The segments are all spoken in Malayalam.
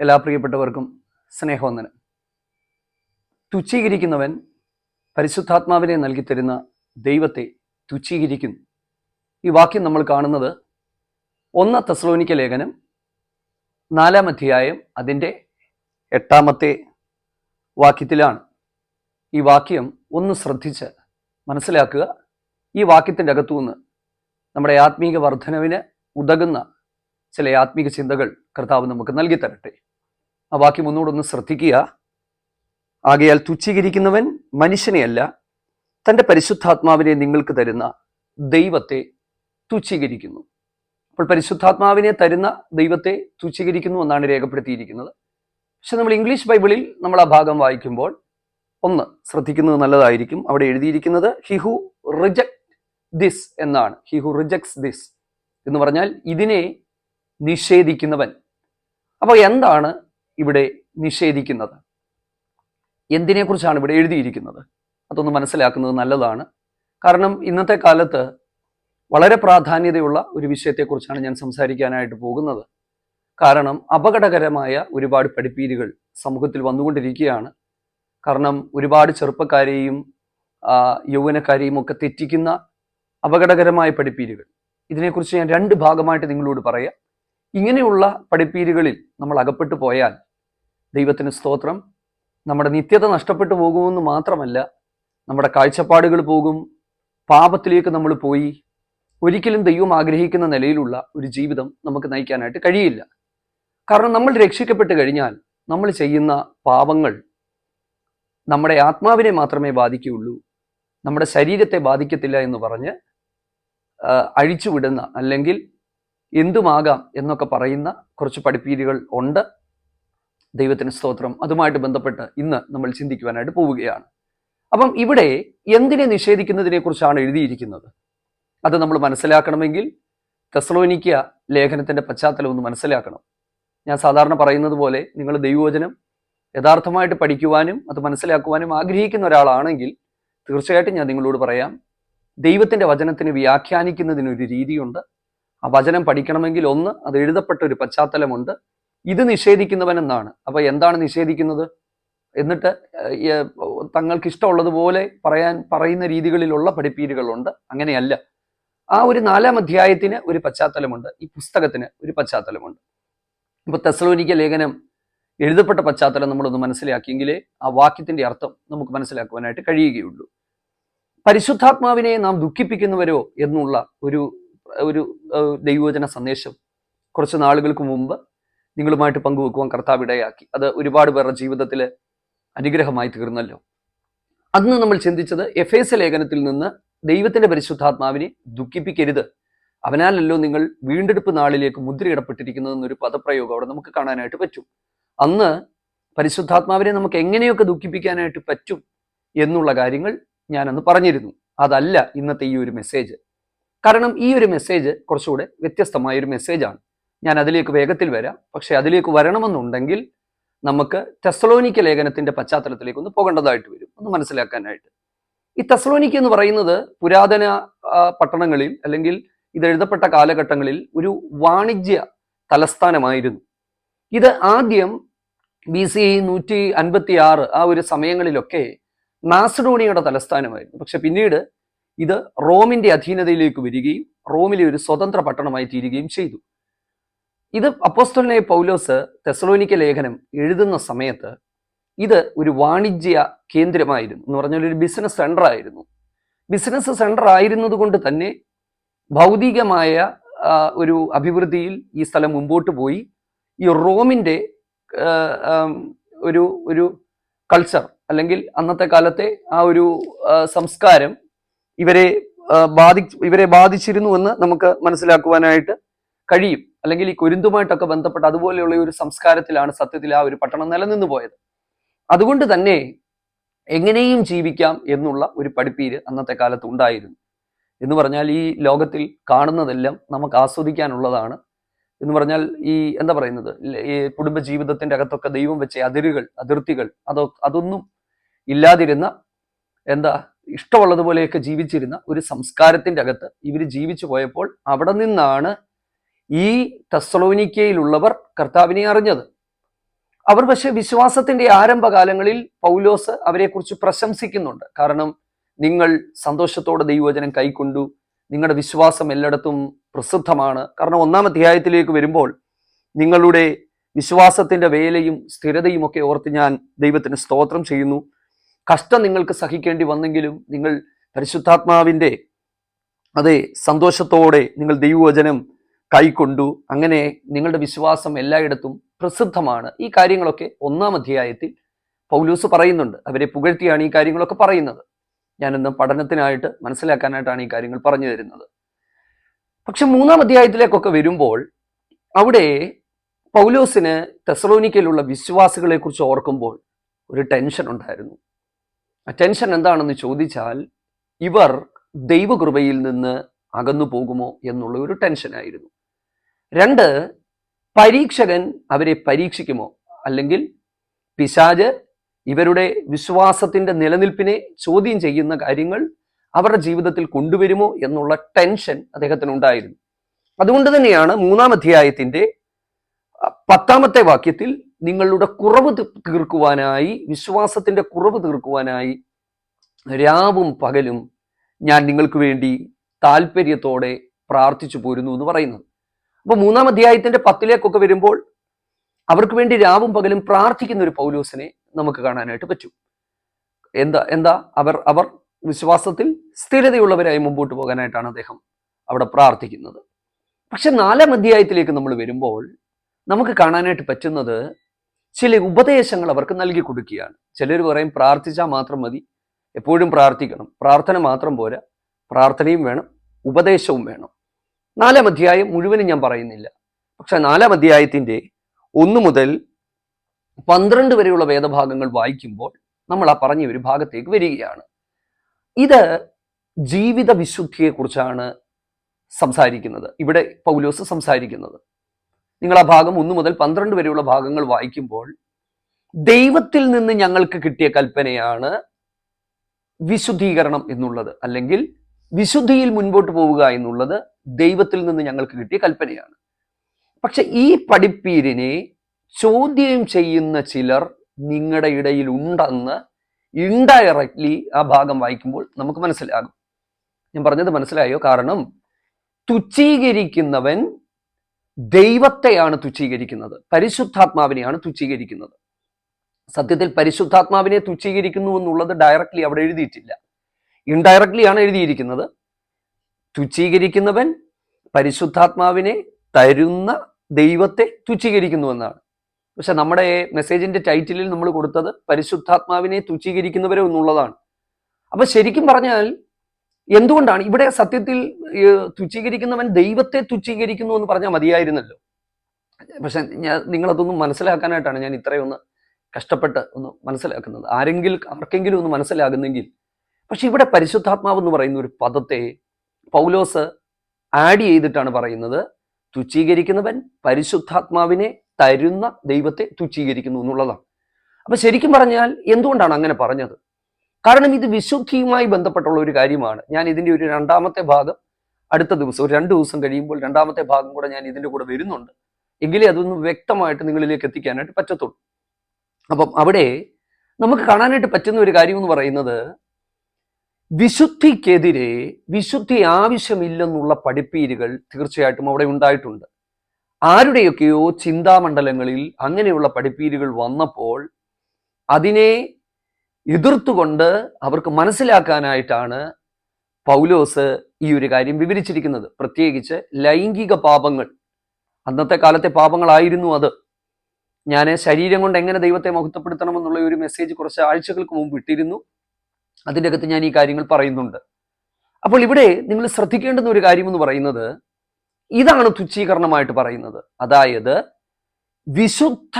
എല്ലാ പ്രിയപ്പെട്ടവർക്കും സ്നേഹവന്ദനം. തുച്ഛീകരിക്കുന്നവൻ പരിശുദ്ധാത്മാവിനെ നൽകി തരുന്ന ദൈവത്തെ തുച്ഛീകരിക്കുന്നു. ഈ വാക്യം നമ്മൾ കാണുന്നത് ഒന്ന് തെസ്ലോനിക്ക ലേഖനം നാലാം അധ്യായം അതിന്റെ എട്ടാമത്തെ വാക്യത്തിലാണ്. ഈ വാക്യം ഒന്ന് ശ്രദ്ധിച്ച് മനസ്സിലാക്കുക. ഈ വാക്യത്തിന്റെ അകത്തുനിന്ന് നമ്മുടെ ആത്മീക വർധനവിന് ഉതകുന്ന ചില ആത്മീക ചിന്തകൾ കർത്താവ് നമുക്ക് നൽകി തരട്ടെ ആ വാക്യം ഒന്നുകൂടൊന്ന് ശ്രദ്ധിക്കുക. ആകയാൽ തുച്ഛീകരിക്കുന്നവൻ മനുഷ്യനെയല്ല തന്റെ പരിശുദ്ധാത്മാവിനെ നിങ്ങൾക്ക് തരുന്ന ദൈവത്തെ തുച്ഛീകരിക്കുന്നു. അപ്പോൾ പരിശുദ്ധാത്മാവിനെ തരുന്ന ദൈവത്തെ തുച്ഛീകരിക്കുന്നു എന്നാണ് രേഖപ്പെടുത്തിയിരിക്കുന്നത്. പക്ഷെ നമ്മൾ ഇംഗ്ലീഷ് ബൈബിളിൽ നമ്മൾ ആ ഭാഗം വായിക്കുമ്പോൾ ഒന്ന് ശ്രദ്ധിക്കുന്നത് നല്ലതായിരിക്കും. അവിടെ എഴുതിയിരിക്കുന്നത് ഹി ഹു റിജക്ട് ദിസ് എന്നാണ്. ഹി ഹു റിജക്ട്സ് ദിസ് എന്ന് പറഞ്ഞാൽ ഇതിനെ നിഷേധിക്കുന്നവൻ. അപ്പോൾ എന്താണ് ഇവിടെ നിഷേധിക്കുന്നത്. എന്തിനെക്കുറിച്ചാണ് ഇവിടെ എഴുതിയിരിക്കുന്നത്? അതൊന്ന് മനസ്സിലാക്കുന്നത് നല്ലതാണ്. കാരണം ഇന്നത്തെ കാലത്ത് വളരെ പ്രാധാന്യതയുള്ള ഒരു വിഷയത്തെക്കുറിച്ചാണ് ഞാൻ സംസാരിക്കാനായിട്ട് പോകുന്നത്. കാരണം അപകടകരമായ ഒരുപാട് പഠിപ്പീരുകൾ സമൂഹത്തിൽ വന്നുകൊണ്ടിരിക്കുകയാണ്. കാരണം ഒരുപാട് ചെറുപ്പക്കാരെയും യൗവനക്കാരെയും ഒക്കെ തെറ്റിക്കുന്ന അപകടകരമായ പഠിപ്പീരുകൾ. ഇതിനെക്കുറിച്ച് ഞാൻ രണ്ട് ഭാഗമായിട്ട് നിങ്ങളോട് പറയാം. ഇങ്ങനെയുള്ള പഠിപ്പീരുകളിൽ നമ്മൾ അകപ്പെട്ടു പോയാൽ ദൈവത്തിന് സ്തോത്രം. നമ്മുടെ നിത്യത നഷ്ടപ്പെട്ടു പോകുമെന്ന് മാത്രമല്ല നമ്മുടെ കാഴ്ചപ്പാടുകൾ പോകും പാപത്തിലേക്ക് നമ്മൾ പോയി. ഒരിക്കലും ദൈവം ആഗ്രഹിക്കുന്ന നിലയിലുള്ള ഒരു ജീവിതം നമുക്ക് നയിക്കാനായിട്ട് കഴിയില്ല. കാരണം നമ്മൾ രക്ഷിക്കപ്പെട്ട് കഴിഞ്ഞാൽ നമ്മൾ ചെയ്യുന്ന പാപങ്ങൾ നമ്മുടെ ആത്മാവിനെ മാത്രമേ ബാധിക്കുകയുള്ളൂ. നമ്മുടെ ശരീരത്തെ ബാധിക്കത്തില്ല എന്ന് പറഞ്ഞ് അഴിച്ചുവിടുന്ന അല്ലെങ്കിൽ എന്തുമാകാം എന്നൊക്കെ പറയുന്ന കുറച്ച് പഠിപ്പീരുകൾ ഉണ്ട്. ദൈവത്തിന് സ്തോത്രം. അതുമായിട്ട് ബന്ധപ്പെട്ട് ഇന്ന് നമ്മൾ ചിന്തിക്കുവാനായിട്ട് പോവുകയാണ്. അപ്പം ഇവിടെ എന്തിനെ നിഷേധിക്കുന്നതിനെ കുറിച്ചാണ് എഴുതിയിരിക്കുന്നത്? അത് നമ്മൾ മനസ്സിലാക്കണമെങ്കിൽ തെസ്ലോനിക്ക ലേഖനത്തിന്റെ പശ്ചാത്തലം ഒന്ന് മനസ്സിലാക്കണം. ഞാൻ സാധാരണ പറയുന്നത് പോലെ നിങ്ങൾ ദൈവവചനം യഥാർത്ഥമായിട്ട് പഠിക്കുവാനും അത് മനസ്സിലാക്കുവാനും ആഗ്രഹിക്കുന്ന ഒരാളാണെങ്കിൽ തീർച്ചയായിട്ടും ഞാൻ നിങ്ങളോട് പറയാം ദൈവത്തിന്റെ വചനത്തിന് വ്യാഖ്യാനിക്കുന്നതിനൊരു രീതിയുണ്ട്. ആ വചനം പഠിക്കണമെങ്കിൽ ഒന്ന് അത് എഴുതപ്പെട്ട ഒരു പശ്ചാത്തലമുണ്ട്. ഇത് നിഷേധിക്കുന്നവൻ എന്നാണ് അപ്പൊ എന്താണ് നിഷേധിക്കുന്നത്? എന്നിട്ട് തങ്ങൾക്ക് ഇഷ്ടമുള്ളതുപോലെ പറയാൻ പറയുന്ന രീതികളിലുള്ള പഠിപ്പീരുകളുണ്ട്. അങ്ങനെയല്ല. ആ ഒരു നാലാം അധ്യായത്തിന് ഒരു പശ്ചാത്തലമുണ്ട്. ഈ പുസ്തകത്തിന് ഒരു പശ്ചാത്തലമുണ്ട്. ഇപ്പൊ തെസലോനിക്ക ലേഖനം എഴുതപ്പെട്ട പശ്ചാത്തലം നമ്മളൊന്ന് മനസ്സിലാക്കിയെങ്കിലേ ആ വാക്യത്തിന്റെ അർത്ഥം നമുക്ക് മനസ്സിലാക്കുവാനായിട്ട് കഴിയുകയുള്ളൂ. പരിശുദ്ധാത്മാവിനെ നാം ദുഃഖിപ്പിക്കുന്നവരോ എന്നുള്ള ഒരു ഒരു ദൈവചന സന്ദേശം കുറച്ച് നാളുകൾക്ക് മുമ്പ് നിങ്ങളുമായിട്ട് പങ്കുവെക്കുവാൻ കർത്താവ് ഇടയാക്കി. അത് ഒരുപാട് പേരുടെ ജീവിതത്തിൽ അനുഗ്രഹമായി തീർന്നല്ലോ. അന്ന് നമ്മൾ ചിന്തിച്ചത് എഫ് എസ് ലേഖനത്തിൽ നിന്ന് ദൈവത്തിന്റെ പരിശുദ്ധാത്മാവിനെ ദുഃഖിപ്പിക്കരുത്. അവനാലല്ലോ നിങ്ങൾ വീണ്ടെടുപ്പ് നാളിലേക്ക് മുദ്രയിടപ്പെട്ടിരിക്കുന്നത് എന്നൊരു പദപ്രയോഗം അവിടെ നമുക്ക് കാണാനായിട്ട് പറ്റും. അന്ന് പരിശുദ്ധാത്മാവിനെ നമുക്ക് എങ്ങനെയൊക്കെ ദുഃഖിപ്പിക്കാനായിട്ട് പറ്റും എന്നുള്ള കാര്യങ്ങൾ ഞാൻ അന്ന് പറഞ്ഞിരുന്നു. അതല്ല ഇന്നത്തെ ഈ ഒരു മെസ്സേജ് കാരണം ഈ ഒരു മെസ്സേജ് കുറച്ചുകൂടെ വ്യത്യസ്തമായ ഒരു മെസ്സേജാണ് ഞാൻ അതിലേക്ക് വേഗത്തിൽ വരാം. പക്ഷെ അതിലേക്ക് വരണമെന്നുണ്ടെങ്കിൽ നമുക്ക് തെസലോനിക്ക ലേഖനത്തിന്റെ പശ്ചാത്തലത്തിലേക്ക് ഒന്ന് പോകേണ്ടതായിട്ട് വരും. ഒന്ന് മനസ്സിലാക്കാനായിട്ട്. ഈ തെസലോനിക്ക എന്ന് പറയുന്നത് പുരാതന പട്ടണങ്ങളിൽ അല്ലെങ്കിൽ ഇത് എഴുതപ്പെട്ട കാലഘട്ടങ്ങളിൽ ഒരു വാണിജ്യ തലസ്ഥാനമായിരുന്നു. ഇത് ആദ്യം ബി സി നൂറ്റി അൻപത്തി ആറ് ആ ഒരു സമയങ്ങളിലൊക്കെ മാസഡോണിയയുടെ തലസ്ഥാനമായിരുന്നു. പക്ഷെ പിന്നീട് ഇത് റോമിന്റെ അധീനതയിലേക്ക് വരികയും റോമിലെ ഒരു സ്വതന്ത്ര പട്ടണമായി തീരുകയും ചെയ്തു. ഇത് അപ്പോസ്തലനായ പൗലോസ് തെസലോനിക്ക ലേഖനം എഴുതുന്ന സമയത്ത് ഇത് ഒരു വാണിജ്യ കേന്ദ്രമായിരുന്നു എന്ന് പറഞ്ഞാൽ ഒരു ബിസിനസ് സെന്റർ ആയിരുന്നു. ബിസിനസ് സെന്റർ ആയിരുന്നത് കൊണ്ട് തന്നെ ഭൗതികമായ ഒരു അഭിവൃദ്ധിയിൽ ഈ സ്ഥലം മുമ്പോട്ട് പോയി. ഈ റോമിന്റെ ഒരു ഒരു കൾച്ചർ അല്ലെങ്കിൽ അന്നത്തെ കാലത്തെ ആ ഒരു സംസ്കാരം ഇവരെ ബാധി ഇവരെ ബാധിച്ചിരുന്നു എന്ന് നമുക്ക് മനസ്സിലാക്കുവാനായിട്ട് കഴിയും. അല്ലെങ്കിൽ ഈ കുരുന്തുമായിട്ടൊക്കെ ബന്ധപ്പെട്ട അതുപോലെയുള്ള ഒരു സംസ്കാരത്തിലാണ് സത്യത്തിൽ ആ ഒരു പട്ടണം നിലനിന്നു പോയത് അതുകൊണ്ട് തന്നെ എങ്ങനെയും ജീവിക്കാം എന്നുള്ള ഒരു പഠിപ്പീര് അന്നത്തെ കാലത്ത് ഉണ്ടായിരുന്നു. എന്ന് പറഞ്ഞാൽ ഈ ലോകത്തിൽ കാണുന്നതെല്ലാം നമുക്ക് ആസ്വദിക്കാനുള്ളതാണ്. എന്ന് പറഞ്ഞാൽ ഈ എന്താ പറയുന്നത്? ഈ കുടുംബ ജീവിതത്തിന്റെ അകത്തൊക്കെ ദൈവം വെച്ച അതിരുകൾ അതിർത്തികൾ അതോ അതൊന്നും ഇല്ലാതിരുന്ന എന്താ ഇഷ്ടമുള്ളതുപോലെയൊക്കെ ജീവിച്ചിരുന്ന ഒരു സംസ്കാരത്തിന്റെ അകത്ത് ഇവർ ജീവിച്ചു പോയപ്പോൾ അവിടെ നിന്നാണ് ഈ തസ്ലോനിക്കയിലുള്ളവർ കർത്താവിനെ അറിഞ്ഞത്. അവർ പക്ഷെ വിശ്വാസത്തിന്റെ ആരംഭകാലങ്ങളിൽ പൗലോസ് അവരെക്കുറിച്ച് പ്രശംസിക്കുന്നുണ്ട്. കാരണം നിങ്ങൾ സന്തോഷത്തോടെ ദൈവവചനം കൈക്കൊണ്ടു നിങ്ങളുടെ വിശ്വാസം എല്ലായിടത്തും പ്രസിദ്ധമാണ്. കാരണം ഒന്നാം അധ്യായത്തിലേക്ക് വരുമ്പോൾ നിങ്ങളുടെ വിശ്വാസത്തിന്റെ വേലയും സ്ഥിരതയും ഒക്കെ ഓർത്ത് ഞാൻ ദൈവത്തിന് സ്തോത്രം ചെയ്യുന്നു. കഷ്ടം നിങ്ങൾക്ക് സഹിക്കേണ്ടി വന്നെങ്കിലും നിങ്ങൾ പരിശുദ്ധാത്മാവിന്റെ അതെ സന്തോഷത്തോടെ നിങ്ങൾ ദൈവവചനം കൈക്കൊണ്ടു അങ്ങനെ നിങ്ങളുടെ വിശ്വാസം എല്ലായിടത്തും പ്രസിദ്ധമാണ്. ഈ കാര്യങ്ങളൊക്കെ ഒന്നാം അധ്യായത്തിൽ പൗലൂസ് പറയുന്നുണ്ട്. അവരെ പുകഴ്ത്തിയാണ് ഈ കാര്യങ്ങളൊക്കെ പറയുന്നത്. ഞാനിന്ന് പഠനത്തിനായിട്ട് മനസ്സിലാക്കാനായിട്ടാണ് ഈ കാര്യങ്ങൾ പറഞ്ഞു തരുന്നത്. പക്ഷെ മൂന്നാം അധ്യായത്തിലേക്കൊക്കെ വരുമ്പോൾ അവിടെ പൗലോസിന് തെസലോനിക്കയിലുള്ള വിശ്വാസികളെ കുറിച്ച് ഓർക്കുമ്പോൾ ഒരു ടെൻഷൻ ഉണ്ടായിരുന്നു. ആ ടെൻഷൻ എന്താണെന്ന് ചോദിച്ചാൽ ഇവർ ദൈവകൃപയിൽ നിന്ന് അകന്നു പോകുമോ എന്നുള്ള ഒരു ടെൻഷനായിരുന്നു. രണ്ട് പരീക്ഷകൻ അവരെ പരീക്ഷിക്കുമോ? അല്ലെങ്കിൽ പിശാജ് ഇവരുടെ വിശ്വാസത്തിന്റെ നിലനിൽപ്പിനെ ചോദ്യം ചെയ്യുന്ന കാര്യങ്ങൾ അവരുടെ ജീവിതത്തിൽ കൊണ്ടുവരുമോ എന്നുള്ള ടെൻഷൻ അദ്ദേഹത്തിന് ഉണ്ടായിരുന്നു അതുകൊണ്ട് തന്നെയാണ് മൂന്നാം അധ്യായത്തിന്റെ പത്താമത്തെ വാക്യത്തിൽ നിങ്ങളുടെ കുറവ് തീർക്കുവാനായി വിശ്വാസത്തിന്റെ കുറവ് തീർക്കുവാനായി രാവും പകലും ഞാൻ നിങ്ങൾക്ക് വേണ്ടി താല്പര്യത്തോടെ പ്രാർത്ഥിച്ചു പോരുന്നു എന്ന് പറയുന്നത്. അപ്പൊ മൂന്നാം അധ്യായത്തിന്റെ പത്തിലേക്കൊക്കെ വരുമ്പോൾ അവർക്ക് വേണ്ടി രാവും പകലും പ്രാർത്ഥിക്കുന്ന ഒരു പൗലൂസിനെ നമുക്ക് കാണാനായിട്ട് പറ്റും. എന്താ എന്താ? അവർ അവർ വിശ്വാസത്തിൽ സ്ഥിരതയുള്ളവരായി മുമ്പോട്ട് പോകാനായിട്ടാണ് അദ്ദേഹം അവിടെ പ്രാർത്ഥിക്കുന്നത്. പക്ഷെ നാലാം അധ്യായത്തിലേക്ക് നമ്മൾ വരുമ്പോൾ നമുക്ക് കാണാനായിട്ട് പറ്റുന്നത് ചില ഉപദേശങ്ങൾ അവർക്ക് നൽകി കൊടുക്കുകയാണ്. ചിലർ പറയും പ്രാർത്ഥിച്ചാൽ മാത്രം മതി എപ്പോഴും പ്രാർത്ഥിക്കണം. പ്രാർത്ഥന മാത്രം പോരാ പ്രാർത്ഥനയും വേണം ഉപദേശവും വേണം. നാലാം അധ്യായം മുഴുവനും ഞാൻ പറയുന്നില്ല. പക്ഷെ നാലാം അധ്യായത്തിന്റെ ഒന്ന് മുതൽ പന്ത്രണ്ട് വരെയുള്ള വേദഭാഗങ്ങൾ വായിക്കുമ്പോൾ നമ്മൾ ആ പറഞ്ഞ ഒരു ഭാഗത്തേക്ക് വരികയാണ്. ഇത് ജീവിത വിശുദ്ധിയെക്കുറിച്ചാണ് സംസാരിക്കുന്നത്. ഇവിടെ പൗലോസ് സംസാരിക്കുന്നത്. നിങ്ങൾ ആ ഭാഗം ഒന്ന് മുതൽ പന്ത്രണ്ട് വരെയുള്ള ഭാഗങ്ങൾ വായിക്കുമ്പോൾ ദൈവത്തിൽ നിന്ന് ഞങ്ങൾക്ക് കിട്ടിയ കൽപ്പനയാണ് വിശുദ്ധീകരണം എന്നുള്ളത്. അല്ലെങ്കിൽ വിശുദ്ധിയിൽ മുൻപോട്ട് പോവുക എന്നുള്ളത് ദൈവത്തിൽ നിന്ന് ഞങ്ങൾക്ക് കിട്ടിയ കൽപ്പനയാണ്. പക്ഷെ ഈ പഠിപ്പീരിനെ ചോദ്യം ചെയ്യുന്ന ചിലർ നിങ്ങളുടെ ഇടയിൽ ഉണ്ടെന്ന് ഇൻഡയറക്ട്ലി ആ ഭാഗം വായിക്കുമ്പോൾ നമുക്ക് മനസ്സിലാകും. ഞാൻ പറഞ്ഞത് മനസ്സിലായോ? കാരണം തുച്ഛീകരിക്കുന്നവൻ ദൈവത്തെയാണ് തുച്ഛീകരിക്കുന്നത്. പരിശുദ്ധാത്മാവിനെയാണ് തുച്ഛീകരിക്കുന്നത്. സത്യത്തിൽ പരിശുദ്ധാത്മാവിനെ തുച്ഛീകരിക്കുന്നു എന്നുള്ളത് ഡയറക്ട്ലി അവിടെ എഴുതിയിട്ടില്ല. ഇൻഡയറക്ട്ലി ആണ് എഴുതിയിരിക്കുന്നത്. തുച്ഛീകരിക്കുന്നവൻ പരിശുദ്ധാത്മാവിനെ തരുന്ന ദൈവത്തെ തുച്ഛീകരിക്കുന്നു എന്നാണ് പക്ഷെ നമ്മുടെ മെസ്സേജിന്റെ ടൈറ്റിലിൽ നമ്മൾ കൊടുത്തത് പരിശുദ്ധാത്മാവിനെ തുച്ഛീകരിക്കുന്നവരെ എന്നുള്ളതാണ്. അപ്പൊ ശരിക്കും പറഞ്ഞാൽ എന്തുകൊണ്ടാണ് ഇവിടെ സത്യത്തിൽ തുച്ഛീകരിക്കുന്നവൻ ദൈവത്തെ തുച്ഛീകരിക്കുന്നു എന്ന് പറഞ്ഞാൽ മതിയായിരുന്നല്ലോ. പക്ഷെ ഞാൻ നിങ്ങളതൊന്നും മനസ്സിലാക്കാനായിട്ടാണ് ഞാൻ ഇത്രയൊന്ന് കഷ്ടപ്പെട്ട് ഒന്ന് മനസ്സിലാക്കുന്നത്. ആരെങ്കിലും ആർക്കെങ്കിലും ഒന്ന് മനസ്സിലാകുന്നെങ്കിൽ. പക്ഷെ ഇവിടെ പരിശുദ്ധാത്മാവ് എന്ന് പറയുന്ന ഒരു പദത്തെ പൗലോസ് ആഡ് ചെയ്തിട്ടാണ് പറയുന്നത് തുച്ഛീകരിക്കുന്നവൻ പരിശുദ്ധാത്മാവിനെ തരുന്ന ദൈവത്തെ തുച്ഛീകരിക്കുന്നു എന്നുള്ളതാണ്. അപ്പൊ ശരിക്കും പറഞ്ഞാൽ എന്തുകൊണ്ടാണ് അങ്ങനെ പറഞ്ഞത്? കാരണം ഇത് വിശുദ്ധിയുമായി ബന്ധപ്പെട്ടുള്ള ഒരു കാര്യമാണ്. ഞാൻ ഇതിന്റെ ഒരു രണ്ടാമത്തെ ഭാഗം അടുത്ത ദിവസം ഒരു രണ്ട് ദിവസം കഴിയുമ്പോൾ രണ്ടാമത്തെ ഭാഗം കൂടെ ഞാൻ ഇതിന്റെ കൂടെ വരുന്നുണ്ട്. എങ്കിലേ അതൊന്ന് വ്യക്തമായിട്ട് നിങ്ങളിലേക്ക് എത്തിക്കാനായിട്ട് പറ്റത്തുള്ളൂ. അപ്പം അവിടെ നമുക്ക് കാണാനായിട്ട് പറ്റുന്ന ഒരു കാര്യം എന്ന് പറയുന്നത് വിശുദ്ധിക്കെതിരെ വിശുദ്ധി ആവശ്യമില്ലെന്നുള്ള പഠിപ്പീരുകൾ തീർച്ചയായിട്ടും അവിടെ ഉണ്ടായിട്ടുണ്ട്. ആരുടെയൊക്കെയോ ചിന്താമണ്ഡലങ്ങളിൽ അങ്ങനെയുള്ള പഠിപ്പീരുകൾ വന്നപ്പോൾ അതിനെ എതിർത്തുകൊണ്ട് അവർക്ക് മനസ്സിലാക്കാനായിട്ടാണ് പൗലോസ് ഈ ഒരു കാര്യം വിവരിച്ചിരിക്കുന്നത്. പ്രത്യേകിച്ച് ലൈംഗിക പാപങ്ങൾ. അന്നത്തെ കാലത്തെ പാപങ്ങളായിരുന്നു അത്. ഞാൻ ശരീരം കൊണ്ട് എങ്ങനെ ദൈവത്തെ മഹത്വപ്പെടുത്തണം എന്നുള്ള ഒരു മെസ്സേജ് കുറച്ച് ആഴ്ചകൾക്ക് മുമ്പ് ഇട്ടിരുന്നു. അതിന്റെ അകത്ത് ഞാൻ ഈ കാര്യങ്ങൾ പറയുന്നുണ്ട്. അപ്പോൾ ഇവിടെ നിങ്ങൾ ശ്രദ്ധിക്കേണ്ടുന്ന ഒരു കാര്യം എന്ന് പറയുന്നത് ഇതാണ് തുച്ഛീകരണമായിട്ട് പറയുന്നത്. അതായത് വിശുദ്ധ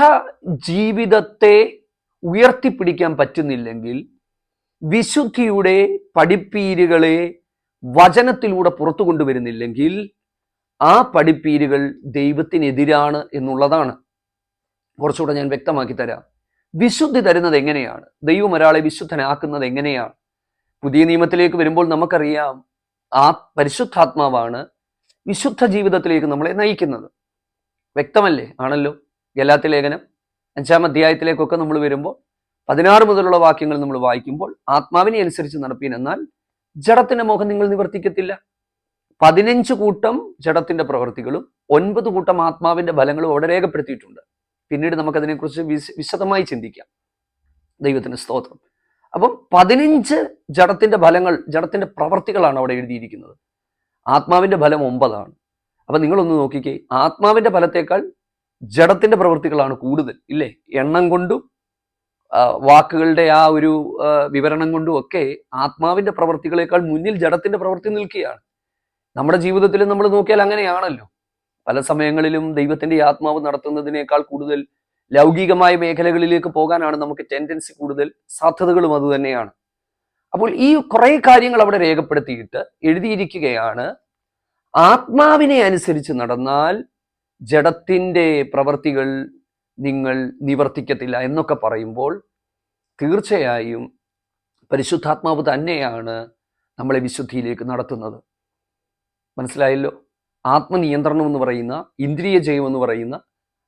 ജീവിതത്തെ ഉയർത്തിപ്പിടിക്കാൻ പറ്റുന്നില്ലെങ്കിൽ വിശുദ്ധിയുടെ പഠിപ്പീരുകളെ വചനത്തിലൂടെ പുറത്തു കൊണ്ടുവരുന്നില്ലെങ്കിൽ ആ പഠിപ്പീരുകൾ ദൈവത്തിനെതിരാണ് എന്നുള്ളതാണ്. കുറച്ചുകൂടെ ഞാൻ വ്യക്തമാക്കി തരാം. വിശുദ്ധി തരുന്നത് എങ്ങനെയാണ്? ദൈവം ഒരാളെ വിശുദ്ധനാക്കുന്നത് എങ്ങനെയാണ്? പുതിയ നിയമത്തിലേക്ക് വരുമ്പോൾ നമുക്കറിയാം ആ പരിശുദ്ധാത്മാവാണ് വിശുദ്ധ ജീവിതത്തിലേക്ക് നമ്മളെ നയിക്കുന്നത്. വ്യക്തമല്ലേ? ആണല്ലോ? ഗലാത്തി ലേഖനം അഞ്ചാം അധ്യായത്തിലേക്കൊക്കെ നമ്മൾ വരുമ്പോൾ പതിനാറ് മുതലുള്ള വാക്യങ്ങൾ നമ്മൾ വായിക്കുമ്പോൾ ആത്മാവിനെ അനുസരിച്ച് നടപ്പീൻ. എന്നാൽ ജഡത്തിന്റെ മോഹം നിങ്ങൾ നിവർത്തിക്കത്തില്ല. പതിനഞ്ച് കൂട്ടം ജഡത്തിന്റെ പ്രവൃത്തികളും ഒൻപത് കൂട്ടം ആത്മാവിന്റെ ഫലങ്ങളും അവിടെ രേഖപ്പെടുത്തിയിട്ടുണ്ട്. പിന്നീട് നമുക്കതിനെക്കുറിച്ച് വിശ വിശദമായി ചിന്തിക്കാം. ദൈവത്തിന് സ്തോത്രം. അപ്പം പതിനഞ്ച് ജഡത്തിന്റെ ഫലങ്ങൾ ജഡത്തിന്റെ പ്രവർത്തികളാണ് അവിടെ എഴുതിയിരിക്കുന്നത്. ആത്മാവിന്റെ ഫലം ഒമ്പതാണ്. അപ്പൊ നിങ്ങളൊന്ന് നോക്കിക്കേ. ആത്മാവിന്റെ ഫലത്തേക്കാൾ ജഡത്തിന്റെ പ്രവൃത്തികളാണ് കൂടുതൽ ഇല്ലേ? എണ്ണം കൊണ്ടും വാക്കുകളുടെ ആ ഒരു വിവരണം കൊണ്ടും ഒക്കെ ആത്മാവിന്റെ പ്രവൃത്തികളേക്കാൾ മുന്നിൽ ജഡത്തിന്റെ പ്രവൃത്തി നിൽക്കുകയാണ്. നമ്മുടെ ജീവിതത്തിൽ നമ്മൾ നോക്കിയാൽ അങ്ങനെയാണല്ലോ. പല സമയങ്ങളിലും ദൈവത്തിന്റെ ആത്മാവ് നടത്തുന്നതിനേക്കാൾ കൂടുതൽ ലൗകികമായ മേഖലകളിലേക്ക് പോകാനാണ് നമുക്ക് ടെൻഡൻസി കൂടുതൽ സാധ്യതകളും അത് തന്നെയാണ്. അപ്പോൾ ഈ കുറേ കാര്യങ്ങൾ അവിടെ രേഖപ്പെടുത്തിയിട്ട് എഴുതിയിരിക്കുകയാണ് ആത്മാവിനെ അനുസരിച്ച് നടന്നാൽ ജഡത്തിന്റെ പ്രവർത്തികൾ നിങ്ങൾ നിവർത്തിക്കത്തില്ല എന്നൊക്കെ പറയുമ്പോൾ തീർച്ചയായും പരിശുദ്ധാത്മാവ് തന്നെയാണ് നമ്മളെ വിശുദ്ധിയിലേക്ക് നടത്തുന്നത്. മനസ്സിലായല്ലോ? ആത്മനിയന്ത്രണം എന്ന് പറയുന്ന ഇന്ദ്രിയ ജയം എന്ന് പറയുന്ന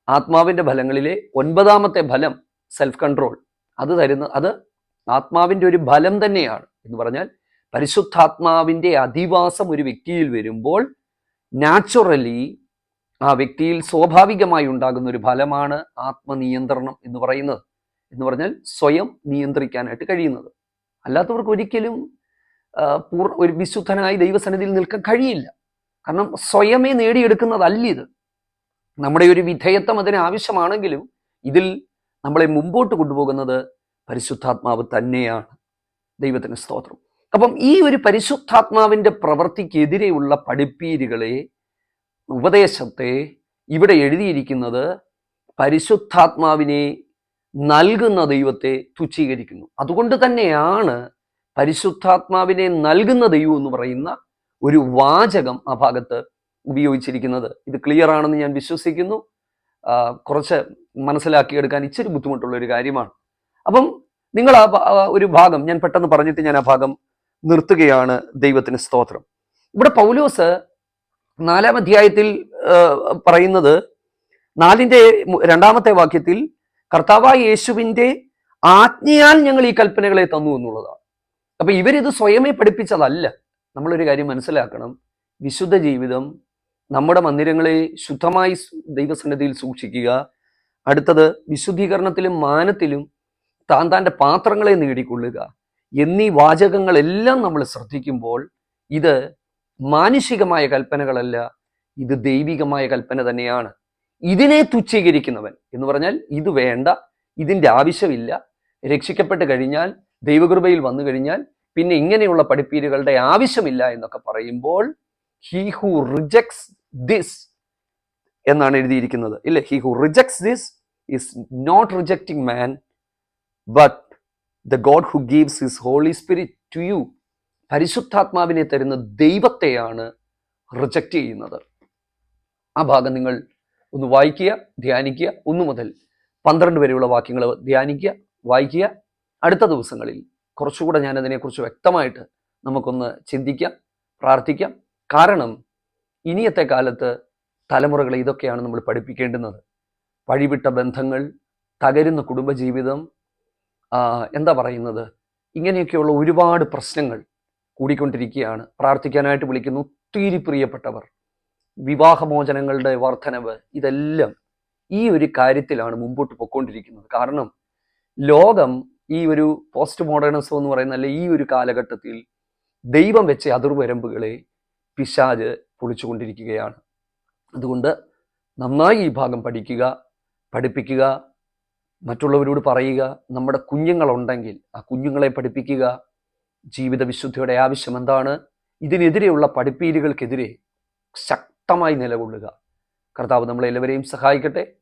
ആത്മാവിന്റെ ഫലങ്ങളിലെ ഒൻപതാമത്തെ ഫലം സെൽഫ് കൺട്രോൾ അത് തരുന്ന അത് ആത്മാവിന്റെ ഒരു ഫലം തന്നെയാണ് എന്ന് പറഞ്ഞാൽ പരിശുദ്ധാത്മാവിന്റെ അധിവാസം ഒരു വ്യക്തിയിൽ വരുമ്പോൾ നാച്ചുറലി ആ വ്യക്തിയിൽ സ്വാഭാവികമായി ഉണ്ടാകുന്ന ഒരു ഫലമാണ് ആത്മനിയന്ത്രണം എന്ന് പറയുന്നത് എന്ന് പറഞ്ഞാൽ സ്വയം നിയന്ത്രിക്കാനായിട്ട് കഴിയുന്നത്. അല്ലാത്തവർക്ക് ഒരിക്കലും ഒരു വിശുദ്ധനായി ദൈവസന്നിധിയിൽ നിൽക്കാൻ കഴിയില്ല. കാരണം സ്വയമേ നേടിയെടുക്കുന്നതല്ല ഇത്. നമ്മുടെ ഒരു വിധേയത്വം അതിന് ആവശ്യമാണെങ്കിലും ഇതിൽ നമ്മളെ മുമ്പോട്ട് കൊണ്ടുപോകുന്നത് പരിശുദ്ധാത്മാവ് തന്നെയാണ്. ദൈവത്തിന് സ്തോത്രം. അപ്പം ഈ ഒരു പരിശുദ്ധാത്മാവിന്റെ പ്രവൃത്തിക്കെതിരെയുള്ള പഠിപ്പീരുകളെ ഉപദേശത്തെ ഇവിടെ എഴുതിയിരിക്കുന്നത് പരിശുദ്ധാത്മാവിനെ നൽകുന്ന ദൈവത്തെ തുച്ഛീകരിക്കുന്നു. അതുകൊണ്ട് തന്നെയാണ് പരിശുദ്ധാത്മാവിനെ നൽകുന്ന ദൈവം എന്ന് പറയുന്ന ഒരു വാചകം ആ ഭാഗത്ത് ഉപയോഗിച്ചിരിക്കുന്നത്. ഇത് ക്ലിയർ ആണെന്ന് ഞാൻ വിശ്വസിക്കുന്നു. കുറച്ച് മനസ്സിലാക്കിയെടുക്കാൻ ഇച്ചിരി ബുദ്ധിമുട്ടുള്ള ഒരു കാര്യമാണ്. അപ്പം നിങ്ങൾ ആ ഒരു ഭാഗം ഞാൻ പെട്ടെന്ന് പറഞ്ഞിട്ട് ഞാൻ ആ ഭാഗം നിർത്തുകയാണ് ദൈവത്തിന് സ്തോത്രം. ഇവിടെ പൗലോസ് നാലാം അധ്യായത്തിൽ പറയുന്നത് നാലിന്റെ രണ്ടാമത്തെ വാക്യത്തിൽ കർത്താവായ യേശുവിന്റെ ആജ്ഞയാൽ ഞങ്ങൾ ഈ കൽപ്പനകളെ തന്നു എന്നുള്ളതാണ്. അപ്പൊ ഇവരിത് സ്വയമേ പഠിപ്പിച്ചതല്ല. നമ്മളൊരു കാര്യം മനസ്സിലാക്കണം. വിശുദ്ധ ജീവിതം നമ്മുടെ മന്ദിരങ്ങളെ ശുദ്ധമായി ദൈവസന്നിധിയിൽ സൂക്ഷിക്കുക. അടുത്തത് വിശുദ്ധീകരണത്തിലും മാനത്തിലും താൻ താന്റെ പാത്രങ്ങളെ നേടിക്കൊള്ളുക. എന്നീ വാചകങ്ങളെല്ലാം നമ്മൾ ശ്രദ്ധിക്കുമ്പോൾ ഇത് മാനുഷികമായ കൽപ്പനകളല്ല ഇത് ദൈവികമായ കൽപ്പന തന്നെയാണ്. ഇതിനെ തുച്ഛീകരിക്കുന്നവൻ എന്ന് പറഞ്ഞാൽ ഇത് വേണ്ട ഇതിന്റെ ആവശ്യമില്ല. രക്ഷിക്കപ്പെട്ട് കഴിഞ്ഞാൽ ദൈവകൃപയിൽ വന്നു കഴിഞ്ഞാൽ പിന്നെ ഇങ്ങനെയുള്ള പഠിപ്പീരുകളുടെ ആവശ്യമില്ല എന്നൊക്കെ പറയുമ്പോൾ ഹി ഹു റിജക്ട്സ് ദിസ് എന്നാണ് എഴുതിയിരിക്കുന്നത്. ഇല്ലേ? He who rejects this is not rejecting man but the God who gives his Holy Spirit to you പരിശുദ്ധാത്മാവിനെ തരുന്ന ദൈവത്തെയാണ് റിജക്റ്റ് ചെയ്യുന്നത്. ആ ഭാഗം നിങ്ങൾ ഒന്ന് വായിക്കുക ധ്യാനിക്കുക. ഒന്നു മുതൽ പന്ത്രണ്ട് വരെയുള്ള വാക്യങ്ങൾ ധ്യാനിക്കുക വായിക്കുക. അടുത്ത ദിവസങ്ങളിൽ കുറച്ചുകൂടെ ഞാൻ അതിനെക്കുറിച്ച് വ്യക്തമായിട്ട് നമുക്കൊന്ന് ചിന്തിക്കാം പ്രാർത്ഥിക്കാം. കാരണം ഇനിയത്തെ കാലത്ത് തലമുറകളെ ഇതൊക്കെയാണ് നമ്മൾ പഠിപ്പിക്കേണ്ടുന്നത്. വഴിവിട്ട ബന്ധങ്ങൾ തകരുന്ന കുടുംബജീവിതം എന്താ പറയുന്നത്? ഇങ്ങനെയൊക്കെയുള്ള ഒരുപാട് പ്രശ്നങ്ങൾ കൂടിക്കൊണ്ടിരിക്കുകയാണ്. പ്രാർത്ഥിക്കാനായിട്ട് വിളിക്കുന്ന ഒത്തിരി പ്രിയപ്പെട്ടവർ വിവാഹമോചനങ്ങളുടെ വർധനവ് ഇതെല്ലാം ഈ ഒരു കാര്യത്തിലാണ് മുമ്പോട്ട് പൊയ്ക്കൊണ്ടിരിക്കുന്നത്. കാരണം ലോകം ഈ ഒരു പോസ്റ്റ് മോഡേണിസം എന്ന് പറയുന്ന അല്ലെ ഈ ഒരു കാലഘട്ടത്തിൽ ദൈവം വെച്ച അതിർവരമ്പുകളെ പിശാജ് പൊളിച്ചുകൊണ്ടിരിക്കുകയാണ്. അതുകൊണ്ട് നന്നായി ഈ ഭാഗം പഠിക്കുക പഠിപ്പിക്കുക മറ്റുള്ളവരോട് പറയുക നമ്മുടെ കുഞ്ഞുങ്ങളുണ്ടെങ്കിൽ ആ കുഞ്ഞുങ്ങളെ പഠിപ്പിക്കുക ജീവിത വിശുദ്ധിയുടെ ആവശ്യം എന്താണ്? ഇതിനെതിരെയുള്ള പഠിപ്പീലുകൾക്കെതിരെ ശക്തമായി നിലകൊള്ളുക. കർത്താവ് നമ്മളെ എല്ലാവരെയും സഹായിക്കട്ടെ.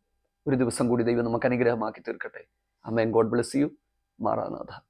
ഒരു ദിവസം കൂടി ദൈവം നമുക്ക് അനുഗ്രഹമാക്കി തീർക്കട്ടെ. അമ്മേൻ ഗോഡ് ബ്ലെസ് യു മാറാനാഥ.